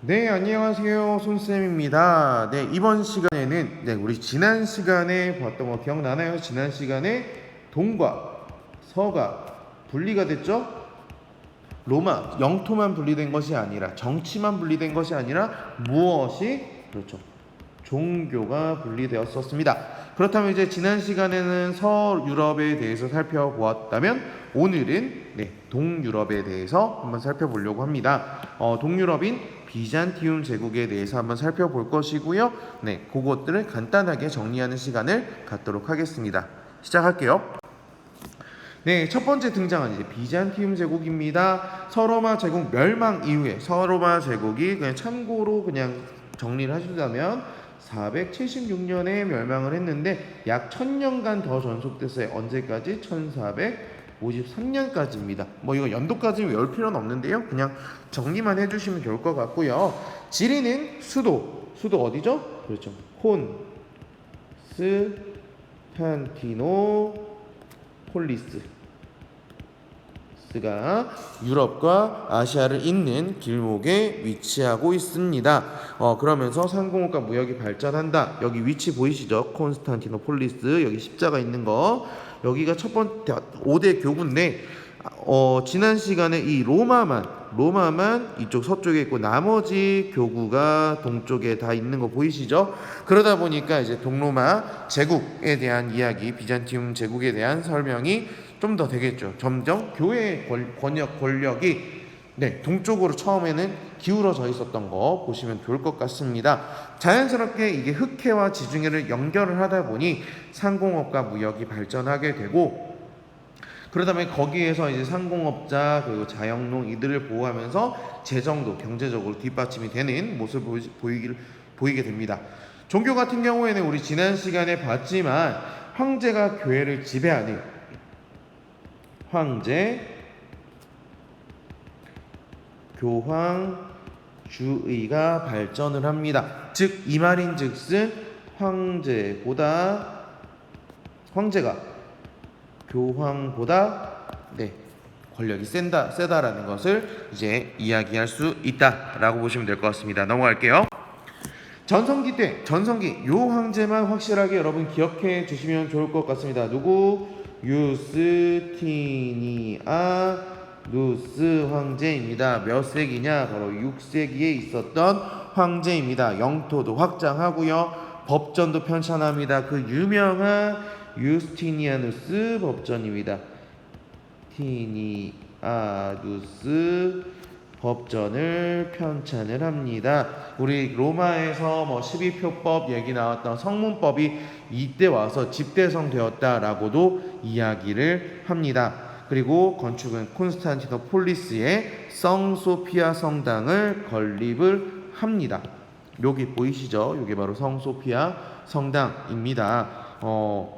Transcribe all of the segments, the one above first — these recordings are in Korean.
네, 안녕하세요. 손쌤입니다. 네, 이번 시간에는 네, 우리 지난 시간에 봤던 거 기억나나요? 지난 시간에 동과 서가 분리가 됐죠? 로마 영토만 분리된 것이 아니라 정치만 분리된 것이 아니라 무엇이 그렇죠. 종교가 분리되었었습니다. 그렇다면 이제 지난 시간에는 서유럽에 대해서 살펴보았다면 오늘은 네, 동유럽에 대해서 한번 살펴보려고 합니다. 어, 동유럽인 비잔티움 제국에 대해서 한번 살펴볼 것이고요. 네, 그것들을 간단하게 정리하는 시간을 갖도록 하겠습니다. 시작할게요. 네, 첫 번째 등장한 이제 비잔티움 제국입니다. 서로마 제국 멸망 이후에 서로마 제국이 그냥 참고로 그냥 정리를 하신다면 476년에 멸망을 했는데 약 1000년간 더 전속됐어요. 언제까지? 1453년까지입니다. 뭐 이거 연도까지 외울 필요는 없는데요. 그냥 정리만 해주시면 좋을 것 같고요. 지리는 수도, 수도 어디죠? 그렇죠. 콘스탄티노폴리스. 가 유럽과 아시아를 잇는 길목에 위치하고 있습니다. 어, 그러면서 상공업과 무역이 발전한다. 여기 위치 보이시죠? 콘스탄티노폴리스 여기 십자가 있는 거. 여기가 첫 번째 5대 교구인데 어, 지난 시간에 이 로마만 로마만 이쪽 서쪽에 있고 나머지 교구가 동쪽에 다 있는 거 보이시죠? 그러다 보니까 이제 동로마 제국에 대한 이야기, 비잔티움 제국에 대한 설명이 좀 더 되겠죠. 점점 교회의 권- 권력 권력이 네, 동쪽으로 처음에는 기울어져 있었던 거 보시면 좋을 것 같습니다. 자연스럽게 이게 흑해와 지중해를 연결을 하다 보니 상공업과 무역이 발전하게 되고 그러다 보니 거기에서 이제 상공업자 그리고 자영농 이들을 보호하면서 재정도 경제적으로 뒷받침이 되는 모습을 보이, 보이길, 보이게 됩니다. 종교 같은 경우에는 우리 지난 시간에 봤지만 황제가 교회를 지배하는 황제 교황 주의가 발전을 합니다. 즉 이 말인 즉슨 황제보다 황제가 교황보다 네 권력이 센다 세다라는 것을 이제 이야기할 수 있다라고 보시면 될 것 같습니다. 넘어갈게요. 전성기 때 전성기 요 황제만 확실하게 여러분 기억해 주시면 좋을 것 같습니다. 누구 유스티니아 누스 황제입니다. 몇 세기냐? 바로 6세기에 있었던 황제입니다. 영토도 확장하고요. 법전도 편찬합니다. 그 유명한 유스티니아누스 법전입니다. 티니아누스 법전을 편찬을 합니다. 우리 로마에서 뭐 12표법 얘기 나왔던 성문법이 이때 와서 집대성 되었다라고도 이야기를 합니다. 그리고 건축은 콘스탄티노폴리스의 성소피아 성당을 건립을 합니다. 여기 보이시죠? 이게 바로 성소피아 성당입니다. 어,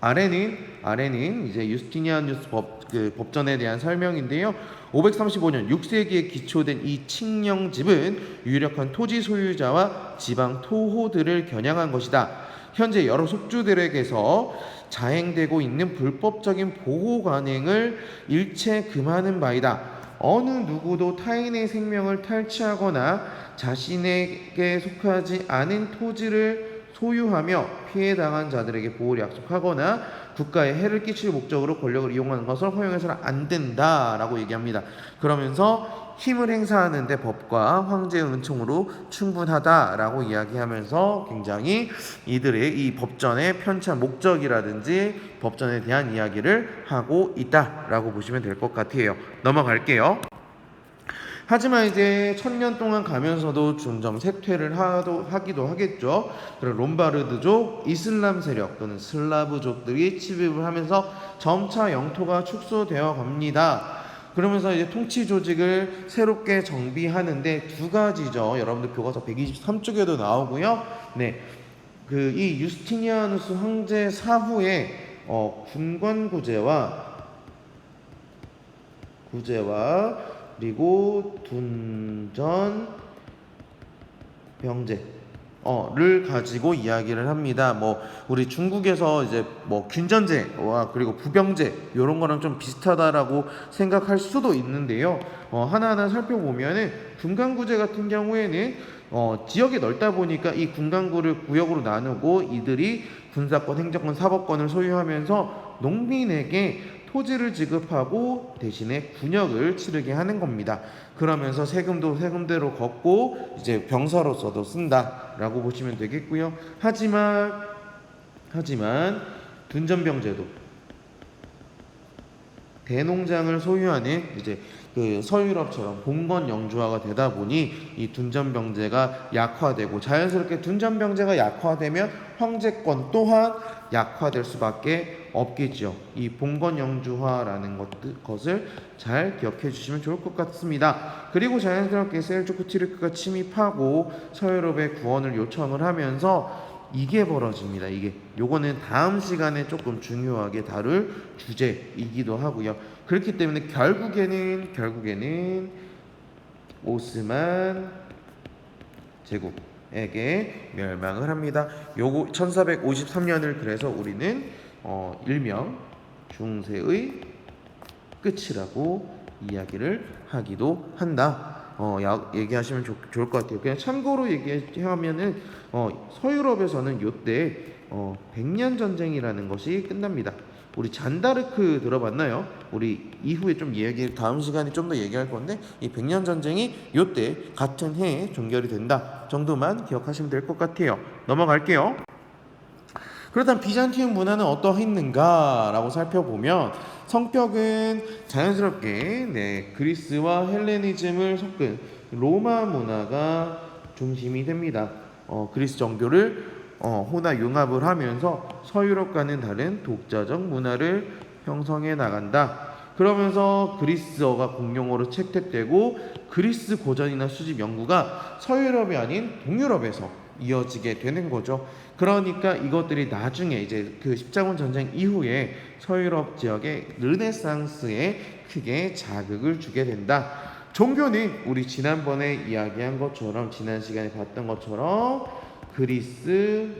아래는 아래는 이제 유스티니아누스 법 그 법전에 대한 설명인데요. 535년 6세기에 기초된 이 칙령 집은 유력한 토지 소유자와 지방 토호들을 겨냥한 것이다. 현재 여러 속주들에게서 자행되고 있는 불법적인 보호 관행을 일체 금하는 바이다. 어느 누구도 타인의 생명을 탈취하거나 자신에게 속하지 않은 토지를 소유하며 피해 당한 자들에게 보호를 약속하거나 국가에 해를 끼칠 목적으로 권력을 이용하는 것을 허용해서는 안 된다라고 얘기합니다. 그러면서 힘을 행사하는데 법과 황제의 은총으로 충분하다라고 이야기하면서 굉장히 이들의 이 법전의 편찬 목적이라든지 법전에 대한 이야기를 하고 있다라고 보시면 될 것 같아요. 넘어갈게요. 하지만 이제 천년 동안 가면서도 점점 쇠퇴를 하도, 하기도 하겠죠. 그리고 롬바르드족, 이슬람 세력 또는 슬라브족들이 침입을 하면서 점차 영토가 축소되어 갑니다. 그러면서 이제 통치 조직을 새롭게 정비하는데 두 가지죠. 여러분들 교과서 123쪽에도 나오고요. 네. 그 이 유스티니아누스 황제 사후에 어, 군관 구제와 구제와 그리고 둔전 병제 어를 가지고 이야기를 합니다. 뭐 우리 중국에서 이제 뭐 균전제와 그리고 부병제 이런 거랑 좀 비슷하다라고 생각할 수도 있는데요. 어, 하나하나 살펴보면은 군강구제 같은 경우에는 어, 지역이 넓다 보니까 이 군강구를 구역으로 나누고 이들이 군사권, 행정권, 사법권을 소유하면서 농민에게 토지를 지급하고 대신에 군역을 치르게 하는 겁니다. 그러면서 세금도 세금대로 걷고 이제 병사로서도 쓴다라고 보시면 되겠고요. 하지만 하지만 둔전병제도 대농장을 소유하는 이제 그 서유럽처럼 봉건 영주화가 되다 보니 이 둔전병제가 약화되고 자연스럽게 둔전병제가 약화되면 황제권 또한 약화될 수밖에 없겠죠. 이 봉건 영주화라는 것, 것을 잘 기억해 주시면 좋을 것 같습니다. 그리고 자연스럽게 셀주크 티르크가 침입하고 서유럽의 구원을 요청을 하면서 이게 벌어집니다. 이게 요거는 다음 시간에 조금 중요하게 다룰 주제이기도 하고요. 그렇기 때문에 결국에는 결국에는 오스만 제국에게 멸망을 합니다. 요거 1453년을 그래서 우리는 어, 일명 중세의 끝이라고 이야기를 하기도 한다. 어, 야, 얘기하시면 좋, 좋을 것 같아요. 그냥 참고로 얘기하면은 어, 서유럽에서는 요때 어, 백년 전쟁이라는 것이 끝납니다. 우리 잔다르크 들어봤나요? 우리 이후에 좀 얘기 다음 시간에 좀 더 얘기할 건데 이 백년 전쟁이 요때 같은 해에 종결이 된다 정도만 기억하시면 될 것 같아요. 넘어갈게요. 그렇다면 비잔티움 문화는 어떠했는가라고 살펴보면 성격은 자연스럽게 네, 그리스와 헬레니즘을 섞은 로마 문화가 중심이 됩니다. 어, 그리스 정교를 어, 호나 융합을 하면서 서유럽과는 다른 독자적 문화를 형성해 나간다. 그러면서 그리스어가 공용어로 채택되고 그리스 고전이나 수집 연구가 서유럽이 아닌 동유럽에서 이어지게 되는 거죠. 그러니까 이것들이 나중에 이제 그 십자군 전쟁 이후에 서유럽 지역의 르네상스에 크게 자극을 주게 된다. 종교는 우리 지난번에 이야기한 것처럼 지난 시간에 봤던 것처럼 그리스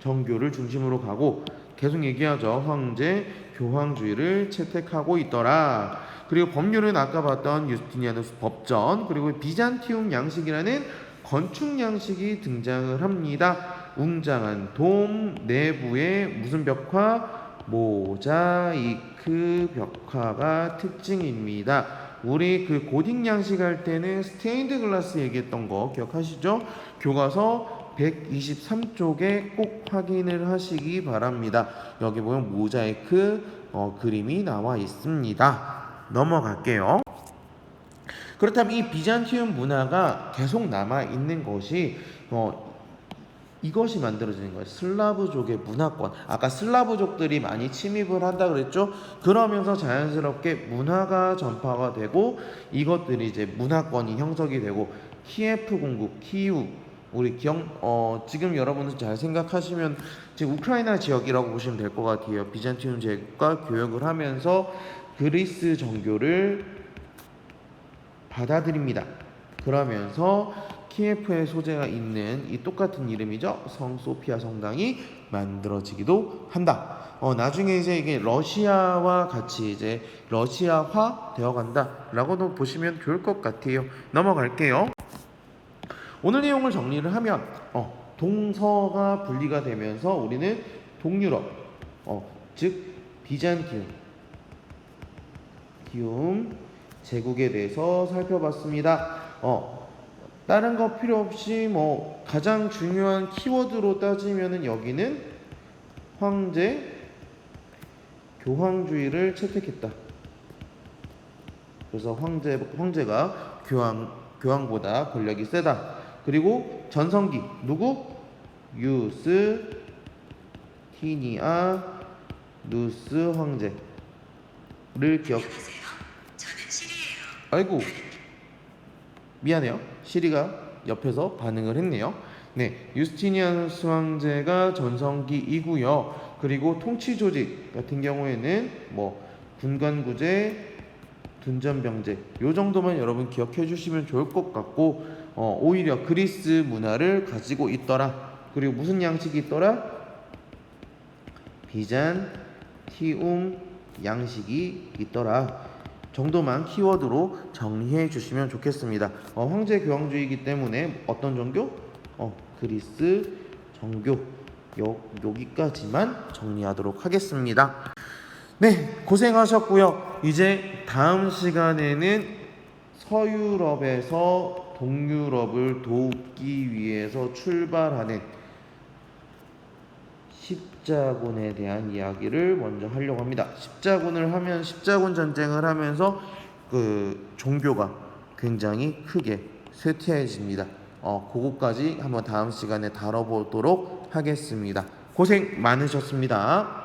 정교를 중심으로 가고 계속 얘기하죠. 황제 교황주의를 채택하고 있더라. 그리고 법률은 아까 봤던 유스티니아누스 법전 그리고 비잔티움 양식이라는 건축 양식이 등장을 합니다. 웅장한 돔 내부에 무슨 벽화 모자이크 벽화가 특징입니다. 우리 그 고딕 양식 할 때는 스테인드 글라스 얘기했던 거 기억하시죠? 교과서 123쪽에 꼭 확인을 하시기 바랍니다. 여기 보면 모자이크 어, 그림이 나와 있습니다. 넘어갈게요. 그렇다면 이 비잔티움 문화가 계속 남아 있는 것이 어, 이것이 만들어지는 거예요. 슬라브족의 문화권. 아까 슬라브족들이 많이 침입을 한다 그랬죠? 그러면서 자연스럽게 문화가 전파가 되고 이것들이 이제 문화권이 형성이 되고 키예프 공국, 키우 우리 기억 어 지금 여러분들 잘 생각하시면 지금 우크라이나 지역이라고 보시면 될 것 같아요. 비잔티움 제국과 교역을 하면서 그리스 정교를 받아들입니다. 그러면서 키예프에 소재가 있는 이 똑같은 이름이죠. 성 소피아 성당이 만들어지기도 한다. 어, 나중에 이제 이게 러시아와 같이 이제 러시아화 되어 간다라고도 보시면 좋을 것 같아요. 넘어갈게요. 오늘 내용을 정리를 하면 어, 동서가 분리가 되면서 우리는 동유럽, 어, 즉 비잔티움, 기움 제국에 대해서 살펴봤습니다. 어, 다른 거 필요 없이 뭐 가장 중요한 키워드로 따지면은 여기는 황제 교황주의를 채택했다. 그래서 황제 황제가 교황 교황보다 권력이 세다. 그리고 전성기 누구? 유스 티니아 누스 황제를 기억. 아이고 미안해요. 시리가 옆에서 반응을 했네요. 네, 유스티니아누스 황제가 전성기이고요. 그리고 통치 조직 같은 경우에는 뭐 군관구제, 둔전병제 요 정도만 여러분 기억해 주시면 좋을 것 같고 어, 오히려 그리스 문화를 가지고 있더라. 그리고 무슨 양식이 있더라? 비잔티움 양식이 있더라. 정도만 키워드로 정리해 주시면 좋겠습니다. 어, 황제 교황주의이기 때문에 어떤 종교? 어, 그리스 정교. 요, 여기까지만 정리하도록 하겠습니다. 네, 고생하셨고요. 이제 다음 시간에는 서유럽에서 동유럽을 돕기 위해서 출발하는 십자군에 대한 이야기를 먼저 하려고 합니다. 십자군을 하면 십자군 전쟁을 하면서 그 종교가 굉장히 크게 쇠퇴해집니다. 어, 그거까지 한번 다음 시간에 다뤄보도록 하겠습니다. 고생 많으셨습니다.